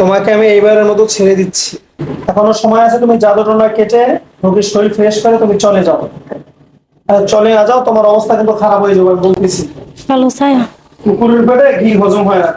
তোমাকে আমি এইবারের মতো ছেড়ে দিচ্ছি। এখনও সময় আছে তুমি জাদুটনা কেটে রোগীর শরীর ফ্রেশ করে তুমি চলে যাও। চলে না যাও তোমার অবস্থা কিন্তু খারাপ হয়ে যাবে বলতেছি। কুকুরের পেটে ঘি হজম হয় না।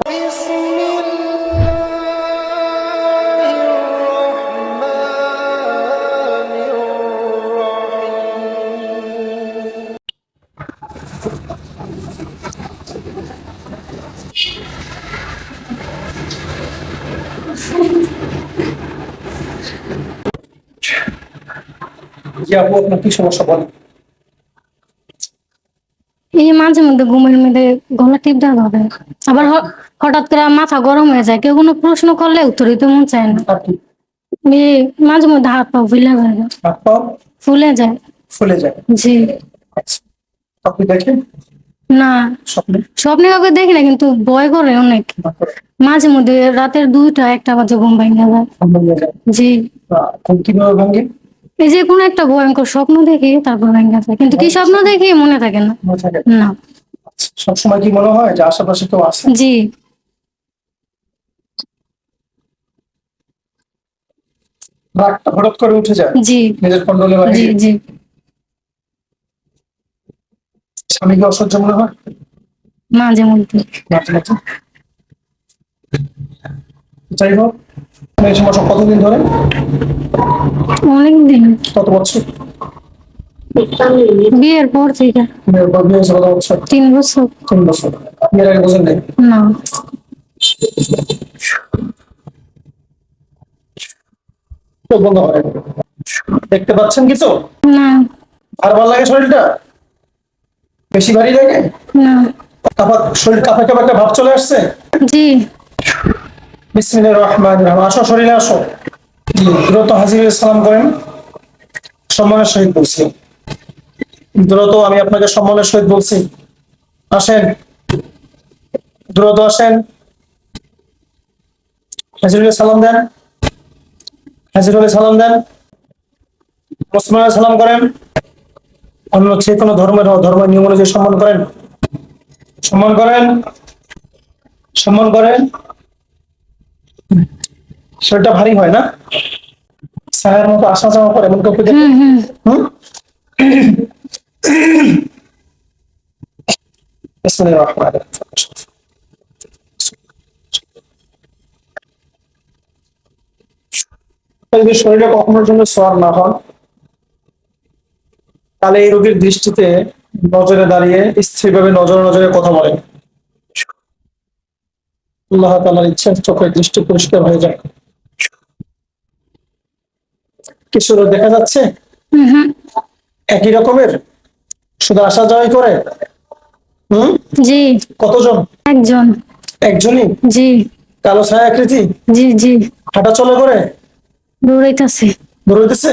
আপু আপনার কি সমস্যা বলেন? এই মাঝে মধ্যে ঘুমের মধ্যে গলা আবার হঠাৎ করে মাথা গরম হয়ে যায় কেউ কোনো প্রশ্ন করলে উত্তর দিতে মন চায় না। মাঝে মধ্যে হাত পা ফুলে যায়। হাত পা? ফুলে যায়। ফুলে যায়। জি। আচ্ছা। আপনি দেখেন? না। স্বপ্নে? স্বপ্নে কাউকে দেখি না কিন্তু ভয় করে অনেক। মাঝে মধ্যে রাতের দুইটা একটা বাজে ঘুম ভেঙে যায়। জি। ঘুম কীভাবে ভাঙে? এই যে কোনো একটা ভয়ঙ্কর স্বপ্ন দেখি তারপর ভেঙে যায় কিন্তু কি স্বপ্ন দেখি মনে থাকে না? না। সবসময় কি মনে হয় যে আশেপাশে কেউ আছে? জি। রাগটা হঠাৎ করে উঠে যায়। জি। নিজের কন্ট্রোলে জি বাইরে জি। স্বামীকে অসহ্য মনে হয়? মাঝে মধ্যে। মাঝে মাঝে যাই হোক আপনি এই সমস্যা কতদিন ধরে? অনেক দিন কত বছর? বিয়ের পর থেকে। মেয়ের বয়স বিয়ে কত বছর? তিন বছর। তিন বছর। বিয়ের আগে বোঝেন নাই? না। চোখ বন্ধ করে দেখতে পাচ্ছেন কিছু? না। আর ভালো লাগে শরীরটা? বেশি ভারী লাগে? না। কাপা শরীর কাপা কাপা একটা ভাব চলে আসছে? জি। হাজির সালাম করেন। সালাম দেন। সালাম দেন। সালাম করেন। অন্য যে কোনো ধর্মের ধর্মের নিয়ম অনুযায়ী সম্মান করেন। সম্মান করেন। সম্মান করেন। শরীরটা ভারী হয় না? ছায়ার মতো আসা যাওয়া করে এমন কাউকে। যদি শরীরে কখনোর জন্য সোয়ার না হন তাহলে এই রোগীর দৃষ্টিতে নজরে দাঁড়িয়ে স্থিরভাবে নজরে নজরে কথা বলেন আল্লাহ তালার ইচ্ছা চোখের দৃষ্টি পরিষ্কার হয়ে যায় কিছু দেখা যাচ্ছে? একই রকমের? শুধু আসা যাওয়াই করে? হুম? জি। কতজন? একজন। একজনই? জি। কালো ছায়া আকৃতি জি জি। হাঁটা চলে করে? দৌড়াইতেছে। দৌড়াইতেছে?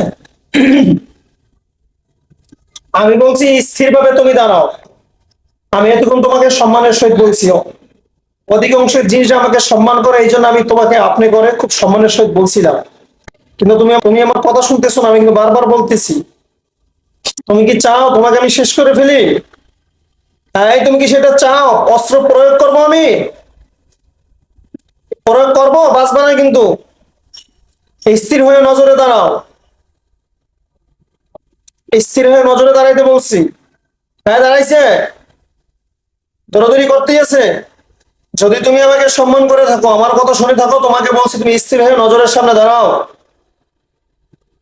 আমি বলছি স্থিরভাবে তুমি দাঁড়াও। আমি এতক্ষণ তোমাকে সম্মানের সহিত বলছি অধিকাংশের জিনিস আমাকে সম্মান করে এই জন্য আমি তোমাকে আপনি করে খুব সম্মানের সহিত বলছিলাম। কিন্তু তুমি তুমি আমার কথা শুনতেছো না, আমি কিন্তু বারবার বলতেছি। তুমি কি চাও তোমাকে আমি শেষ করে ফেলি? তাই তুমি কি সেটা চাও? অস্ত্র প্রয়োগ করব আমি? প্রয়োগ করব? বাঁচবে না কিন্তু। স্থির হয়ে নজরে দাঁড়াও। স্থির হয়ে নজরে দাঁড়াইতে বলছি। হ্যাঁ দাঁড়াইছে। দৌড়াদৌড়ি করতেই আছে। যদি তুমি আমাকে সম্মান করে থাকো, আমার কথা শুনে থাকো, তোমাকে বলছি তুমি স্থির হয়ে নজরের সামনে দাঁড়াও।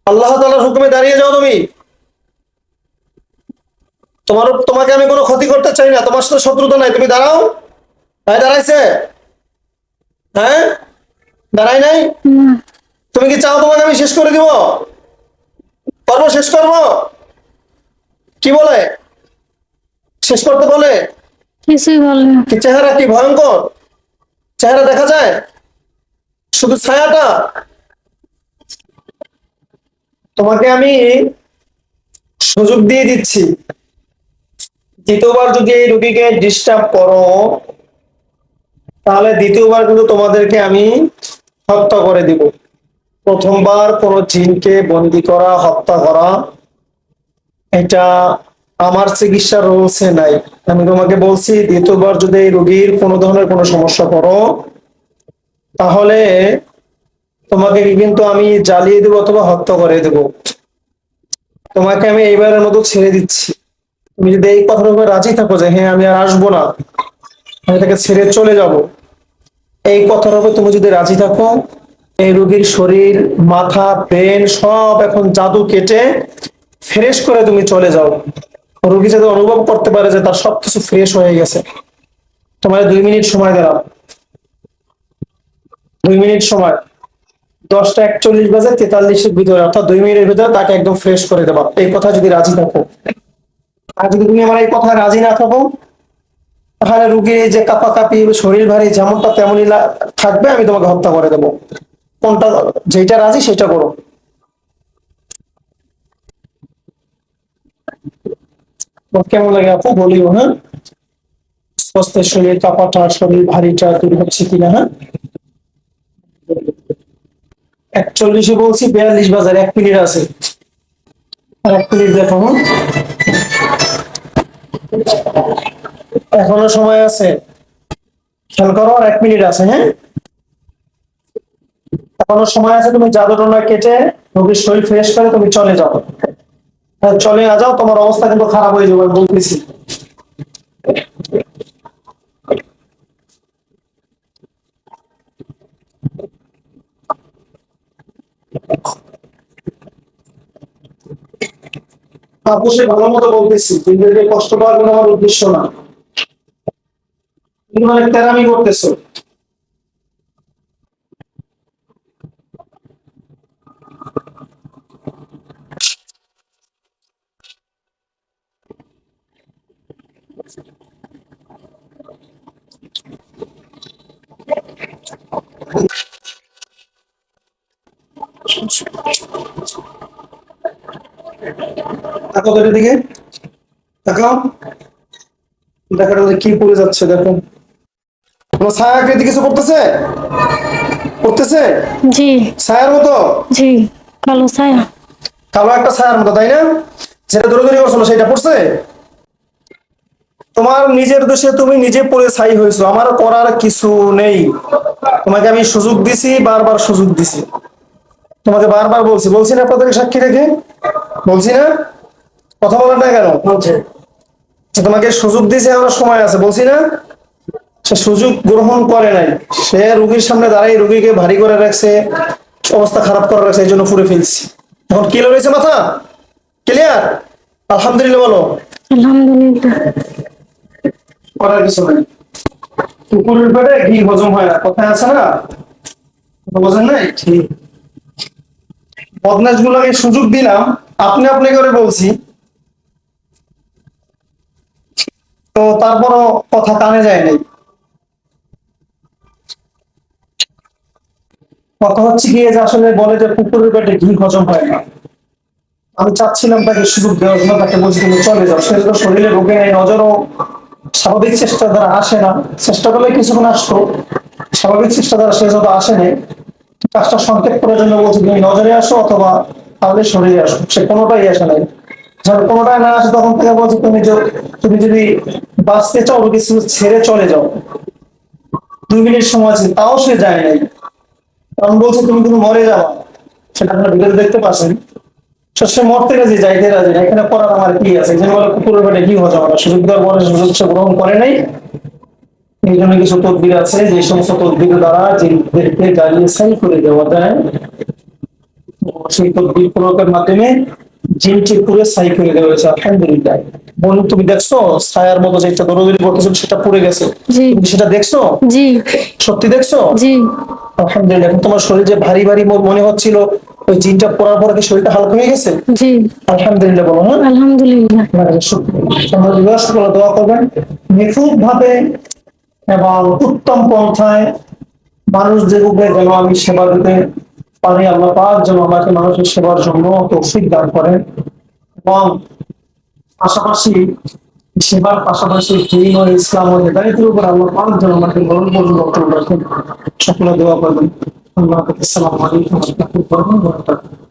আল্লাহ তালার হুকুমে দাঁড়িয়ে যাও তুমি। তোমার তোমাকে আমি কোনো ক্ষতি করতে চাই না তোমার সাথে শত্রুতা নাই। তুমি দাঁড়াও। হ্যাঁ দাঁড়াইছে? হ্যাঁ? দাঁড়াই নাই? তুমি কি চাও তোমাকে আমি শেষ করে দিব? করব শেষ করব? কি বলে? শেষ করতে বলে? কিছুই বলে কি চেহারা কি ভয়ঙ্কর? চেহারা দেখা যায়? শুধু ছায়াটা? তোমাকে আমি সুযোগ দিয়ে দিচ্ছি। দ্বিতীয়বার যদি এই রুগীকে ডিস্টার্ব করো, তাহলে দ্বিতীয়বার কিন্তু তোমাদেরকে আমি হত্যা করে দিব। প্রথমবার কোন জিনকে বন্দি করা, হত্যা করা, এটা আমার চিকিৎসার রুলসে নাই। আমি তোমাকে বলছি, দ্বিতীয়বার যদি এই রুগীর কোনো ধরনের কোনো সমস্যা করো, তাহলে তোমাকে কিন্তু আমি জ্বালিয়ে দেবো অথবা হত্যা করে দেবো? তোমাকে আমি এইবারের মতো ছেড়ে দিচ্ছি। তুমি যদি এই কথার উপরে রাজি থাকো যে হ্যাঁ আমি আর আসব না। আমি তাকে ছেড়ে চলে যাব। এই কথার উপরে তুমি যদি রাজি থাকো, এই রোগীর শরীর, মাথা, ব্রেন সব এখন জাদু কেটে ফ্রেশ করে তুমি চলে যাও। রোগী যাতে অনুভব করতে পারে যে তার সবকিছু ফ্রেশ হয়ে গেছে। তোমার দুই মিনিট সময় দিলাম দুই মিনিট সময়। দশটা একচল্লিশ বাজে, তেতাল্লিশের ভিতরে, অর্থাৎ দুই মিনিটের ভিতরে তাকে একদম ফ্রেশ করে দেবা। এই কথা যদি রাজি থাকো। আর যদি তুমি আমার এই কথা রাজি না থাকো, তাহলে রুগীর এই যে কাপা কাপি শরীর ভারী, যেমনটা তেমনই থাকবে, আমি তোমাকে হত্যা করে দেবো। কোনটা যেটা রাজি, সেটা করো। কেমন লাগে আপু? বলিও হ্যাঁ? স্বস্থ শরীর, কাপাটা, শরীর ভারীটা দূর হচ্ছে কিনা হ্যাঁ? একচল্লিশে বলছি, বিয়াল্লিশ বাজার, এক মিনিট আছে। আর এক মিনিট দেখো হ্যাঁ? এখনও সময় আছে। খেয়াল করো, আর এক মিনিট আছে হ্যাঁ? এখনও সময় আছে, তুমি জাদুটনা কেটে রোগীর শরীর ফ্রেশ করে তুমি চলে যাও। আর চলে না যাও, তোমার অবস্থা কিন্তু খারাপ হয়ে যাবে বলতেছি। অবশ্যই ভালো মতো বলতেছি তোমাদেরকে কষ্ট পাওয়ার কোনো আমার উদ্দেশ্য না। তুমি অনেক তেরামি করতেছো। তাকাও দিকে। তাকাও। দেখাটা কি পড়ে যাচ্ছে দেখো। তোমার ছায়া আকৃতি কিছু করতেছে করতেছে জি। ছায়ার মতো? জি কালো ছায়া। কালো একটা ছায়ার মতো তাই না? যেটা দৌড়দৌড়ি করছিল সেটা পড়ছে? তোমার নিজের দোষে তুমি নিজে পড়ে ছাই হয়েছো আমার করার কিছু নেই। তোমাকে আমি সুযোগ দিছি বারবার সুযোগ দিছি। তোমাকে বারবার বলছি বলছি না আপনাদেরকে সাক্ষী রেখে? বলছি না? কথা বলার না কেন? বলছে। যে তোমাকে সুযোগ দিয়েছে আমার সময় আছে বলছি না? সে সুযোগ গ্রহণ করে নাই। সে রুগীর সামনে দাঁড়াই রুগীকে ভারী করে রাখছে অবস্থা খারাপ করে রাখছে এই জন্য পুড়ে ফেলছি। এখন কি রয়েছে মাথা? ক্লিয়ার আলহামদুলিল্লাহ বলো। করার কিছু নাই। কুকুরের পেটে ঘি হজম হয় না। কথায় আছে না? বোঝেন নাই? ঠিক। বদনাশ গুলোকে সুযোগ দিলাম। আপনি আপনি করে বলছি তো তারপরও কথা কানে যায় নাই। কথা হচ্ছে কি যে আসলে বলে যে কুকুরের পেটে ঘি হজম হয় না। আমি চাচ্ছিলাম তাকে সুযোগ দেওয়ার জন্য তাকে তুমি চলে যাও। সে তো শরীরে রোগে নেই, নজরও স্বাভাবিক চেষ্টা দ্বারা আসে না। চেষ্টা করলে কিছুক্ষণ আসতো। স্বাভাবিক চেষ্টা দ্বারা সে যত আসে নাই, কাজটা সংকেত করার জন্য বলছি, তুমি নজরে আসো অথবা তাহলে শরীরে আসো। সে কোনোটাই আসে নাই। যখন কোনোটাই না আসে তখন থেকে বলছি তুমি যে তুমি যদি বাঁচতে চাও শুধু ছেড়ে চলে যাও। দুই মিনিট সময় আছে, তাও সে যায় নাই। কারণ বলছে তুমি কিন্তু মরে যাবা। সেটা আপনার ভিডিও দেখতে পাচ্ছেন। সে মরতে রাজি যাইতে রাজি না। এখানে করার আমার কি আছে? জন্য বলে কুকুরের পেটে কি হজম হবে? সুযোগ দেওয়ার পরে সুযোগ সে গ্রহণ করে নাই। এই জন্য কিছু তদবির আছে, যে সমস্ত তদবির দ্বারা জিনদেরকে জ্বালিয়ে সাই করে দেওয়া যায়। সেই তদবির প্রয়োগের মাধ্যমে জিনটি পুরে সাই করে দেওয়া হয়েছে আলহামদুলিল্লাহ। বোন তুমি দেখছ? ছায়ার মতো যেটা দৌড়দৌড়ি করতেছো সেটা পুড়ে গেছে। তুমি সেটা দেখছ? জি। সত্যি দেখছ? জি। আলহামদুলিল্লাহ এখন তোমার শরীর যে ভারী ভারী মনে হচ্ছিল ওই জিনটা পড়ার পরে কি শরীরটা হালকা হয়ে গেছে? জি। আলহামদুলিল্লাহ বলো হ্যাঁ। আলহামদুলিল্লাহ। তোমরা বিবাহ করে দোয়া করবেন। নিখুঁত ভাবে এবং উত্তম পন্থায় মানুষ যেগুলো যেন আমি সেবা দিতে পারি আল্লাহ পাক যেন আমাকে মানুষের সেবার জন্য তৌফিক দান করেন এবং পাশাপাশি সেবার পাশাপাশি দিন ও ইসলাম ও হেদায়তের উপর আল্লাহ পাক যেন আমাকে গ্রহণ করুন। রাখেন সকলে দোয়া করবেন। আল্লাহ আসসালামু আলাইকুম। রাহমাতুল্লাহি